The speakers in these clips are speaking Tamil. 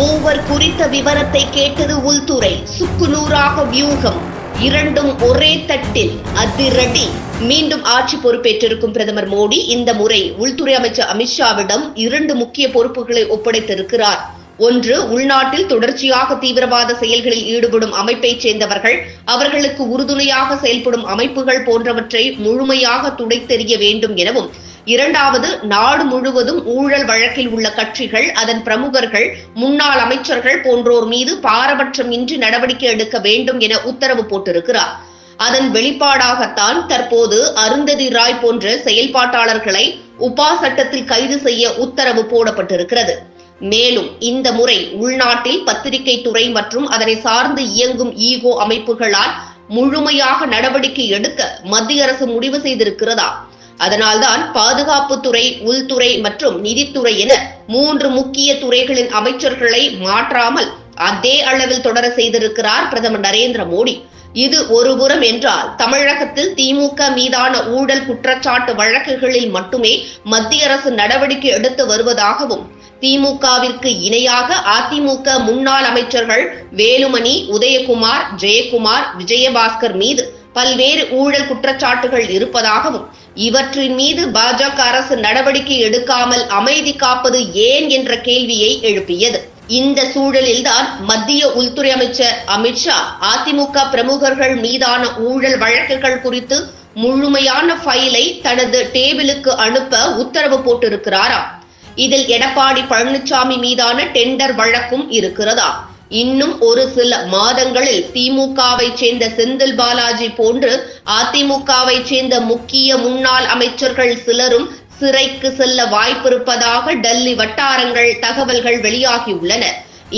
மூவர் குறித்த விவரத்தை கேட்டது உள்துறை. சுக்குநூறாக வியூகம். இரண்டும் ஒரே தட்டில். அதிரடி. மீண்டும் ஆட்சி பொறுப்பேற்றிருக்கும் பிரதமர் மோடி இந்த முறை உள்துறை அமைச்சர் அமித்ஷாவிடம் இரண்டு முக்கிய பொறுப்புகளை ஒப்படைத்திருக்கிறார். ஒன்று உள்நாட்டில் தொடர்ச்சியாக தீவிரவாத செயல்களில் ஈடுபடும் அமைப்பைச் சேர்ந்தவர்கள் அவர்களுக்கு உறுதுணையாக செயல்படும் அமைப்புகள் போன்றவற்றை முழுமையாக துடைத்தெறிய வேண்டும் எனவும் இரண்டாவது நாடு முழுவதும் ஊழல் வழக்கில் உள்ள கட்சிகள் அதன் பிரமுகர்கள் முன்னாள் அமைச்சர்கள் போன்றோர் மீது பாரபட்சம் இன்றி நடவடிக்கை எடுக்க வேண்டும் என உத்தரவு போட்டிருக்கிறார். அதன் வெளிப்பாடாகத்தான் தற்போது அருந்ததி ராய் போன்ற செயல்பாட்டாளர்களை உபா சட்டத்தில் கைது செய்ய உத்தரவு போடப்பட்டிருக்கிறது. மேலும் இந்த முறை உள்நாட்டில் பத்திரிகை துறை மற்றும் அதனை சார்ந்து இயங்கும் ஈகோ அமைப்புகளால் முழுமையாக நடவடிக்கை எடுக்க மத்திய அரசு முடிவு செய்திருக்கிறதா? அதனால்தான் பாதுகாப்புத்துறை உள்துறை மற்றும் நிதித்துறை என மூன்று முக்கிய துறைகளின் அமைச்சர்களை மாற்றாமல் அதே அளவில் தொடர செய்திருக்கிறார் பிரதமர் நரேந்திர மோடி. இது ஒருபுறம் என்றால் தமிழகத்தில் திமுக மீதான ஊழல் குற்றச்சாட்டு வழக்குகளில் மட்டுமே மத்திய அரசு நடவடிக்கை எடுத்து வருவதாகவும் திமுகவிற்கு இணையாக அதிமுக முன்னாள் அமைச்சர்கள் வேலுமணி உதயகுமார் ஜெயக்குமார் விஜயபாஸ்கர் மீது பல்வேறு ஊழல் குற்றச்சாட்டுகள் இருப்பதாகவும் இவற்றின் மீது பாஜக அரசு நடவடிக்கை எடுக்காமல் அமைதி காப்பது ஏன் என்ற கேள்வியை எழுப்பியது. இந்த சூழலில்தான் மத்திய உள்துறை அமைச்சர் அமித்ஷா அதிமுக பிரமுகர்கள் மீதான ஊழல் வழக்குகள் குறித்து முழுமையான ஃபைலை தனது டேபிளுக்கு அனுப்ப உத்தரவு போட்டிருக்கிறாராம். இதில் எடப்பாடி பழனிசாமி மீதான டெண்டர் வழக்கும் இருக்கிறதா இன்னும் ஒரு சில மாதங்களில் திமுகவை சேர்ந்த செந்தில் பாலாஜி போன்று அதிமுகவை சேர்ந்த முக்கிய முன்னாள் அமைச்சர்கள் சிலரும் சிறைக்கு செல்ல வாய்ப்பிருப்பதாக டெல்லி வட்டாரங்கள் தகவல்கள் வெளியாகியுள்ளன.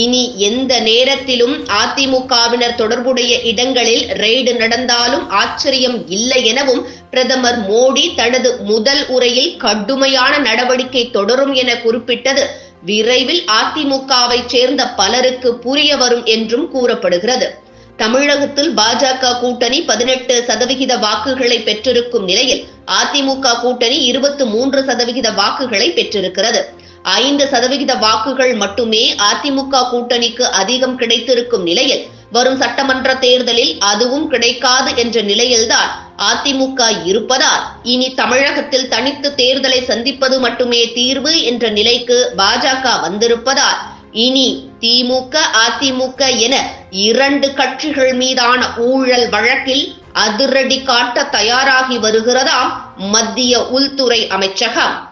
இனி எந்த நேரத்திலும் அதிமுகவினர் தொடர்புடைய இடங்களில் ரெய்டு நடந்தாலும் ஆச்சரியம் இல்லை எனவும் பிரதமர் மோடி தனது முதல் உரையில் கடுமையான நடவடிக்கை தொடரும் என குறிப்பிட்டது. விரைவில் அதிமுகவை சேர்ந்த பலருக்கு புரிய வரும் என்றும் கூறப்படுகிறது. தமிழகத்தில் பாஜக கூட்டணி பதினெட்டு சதவிகித வாக்குகளை பெற்றிருக்கும் நிலையில் அதிமுக கூட்டணி இருபத்தி மூன்று சதவிகித வாக்குகளை பெற்றிருக்கிறது. ஐந்து சதவிகித வாக்குகள் மட்டுமே அதிமுக கூட்டணிக்கு அதிகம் கிடைத்திருக்கும் நிலையில் வரும் சட்டமன்ற தேர்தலில் அதுவும் கிடைக்காது என்ற நிலையில்தான் அதிமுக இருப்பதால் இனி தமிழகத்தில் தனித்து தேர்தலை சந்திப்பது மட்டுமே தீர்வு என்ற நிலைக்கு பாஜக வந்திருப்பதால் இனி திமுக அதிமுக என இரண்டு கட்சிகள் மீதான ஊழல் வழக்கில் அதிரடி காட்ட தயாராகி வருகிறதாம் மத்திய உள்துறை அமைச்சகம்.